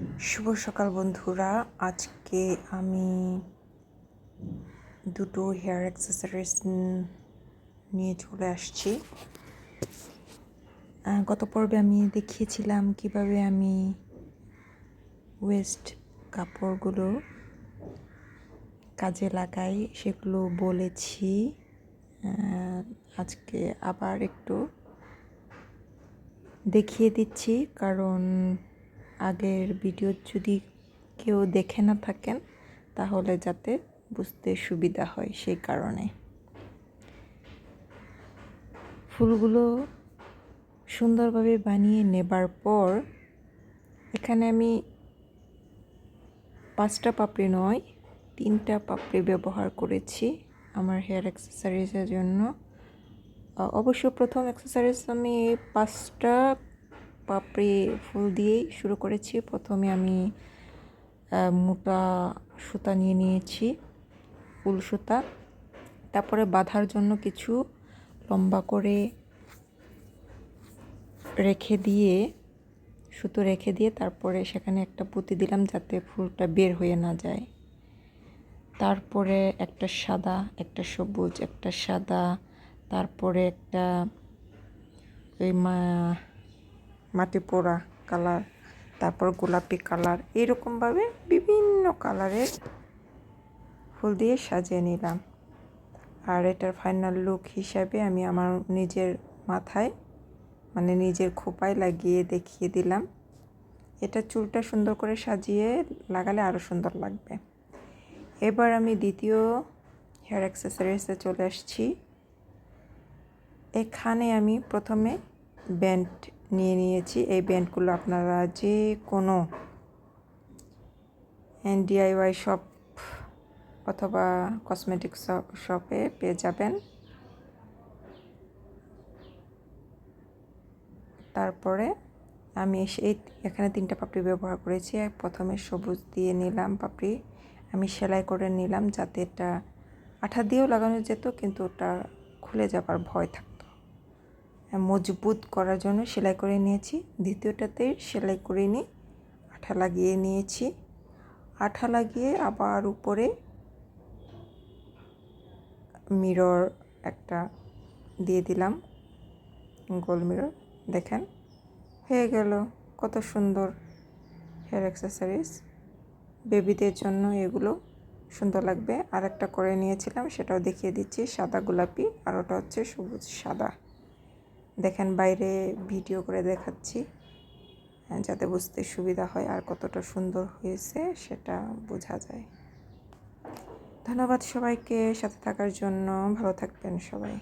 শুভ সকাল, বন্ধুরা। আজকে আমি দুটো হেয়ার অ্যাক্সেসরিজ নিয়ে চলে আসছি। গত পর্বে আমি দেখিয়েছিলাম কীভাবে আমি ওয়েস্ট কাপড়গুলো কাজে লাগাই, সেগুলো বলেছি। আজকে আবার একটু দেখিয়ে দিচ্ছি, কারণ আগের ভিডিও যদি কেউ দেখে না থাকেন, তাহলে যাতে বুঝতে সুবিধা হয় সেই কারণে। ফুলগুলো সুন্দরভাবে বানিয়ে নেবার পর, এখানে আমি পাঁচটা পাপড়ি নয়, তিনটা পাপড়ি ব্যবহার করেছি আমার হেয়ার অ্যাক্সেসরিজের জন্য। অবশ্য প্রথম অ্যাক্সেসরিজ আমি পাঁচটা পাপড়ি ফুল দিয়েই শুরু করেছি। প্রথমে আমি মোটা সুতা নিয়ে নিয়েছি, ফুল সুতা। তারপরে বাঁধার জন্য কিছু লম্বা করে রেখে দিয়ে, সুতো রেখে দিয়ে তারপরে সেখানে একটা পুঁতি দিলাম যাতে ফুলটা বের হয়ে না যায়। তারপরে একটা সাদা, একটা সবুজ, একটা সাদা, তারপরে একটা ওই মা মাটি পোড়া কালার, তারপর গোলাপি কালার, এইরকমভাবে বিভিন্ন কালারের ফুল দিয়ে সাজিয়ে নিলাম। আর এটার ফাইনাল লুক হিসাবে আমি আমার নিজের মাথায় মানে নিজের খোপায় লাগিয়ে দেখিয়ে দিলাম। এটা চুলটা সুন্দর করে সাজিয়ে লাগালে আরও সুন্দর লাগবে। এবার আমি দ্বিতীয় হেয়ার অ্যাক্সেসরিজে চলে আসছি। এখানে আমি প্রথমে ব্যান্ড নিয়ে নিয়েছি। এই ব্যান্ডগুলো আপনারা যে কোনো ডিআইওয়াই শপ অথবা কসমেটিক শপে পেয়ে যাবেন। তারপরে আমি সেই এখানে তিনটা পাপড়ি ব্যবহার করেছি। প্রথমে সবুজ দিয়ে নিলাম পাপড়ি। আমি সেলাই করে নিলাম যাতে এটা আঠা দিয়েও লাগানো যেত, কিন্তু ওটা খুলে যাবার ভয় থাকতো মজবুত করার জন্য সেলাই করে নিয়েছি। দ্বিতীয়টাতে সেলাই করে নিয়ে আঠা লাগিয়ে নিয়েছি। আঠা লাগিয়ে আবার উপরে মিরর একটা দিয়ে দিলাম। গোল মিরর, দেখেন, হয়ে গেল। কত সুন্দর হেয়ার অ্যাক্সেসরিজ। বেবিদের জন্য এগুলো সুন্দর লাগবে। আর একটা করে নিয়েছিলাম, সেটাও দেখিয়ে দিচ্ছি। সাদা গোলাপি আর ওটা হচ্ছে সবুজ সাদা। দেখেন বাইরে ভিডিও করে দেখাচ্ছি যাতে বুঝতে সুবিধা হয় আর কতটা সুন্দর হয়েছে সেটা বোঝা যায়। ধন্যবাদ সবাইকে, সাথে থাকার জন্য ভালো থাকবেন সবাই।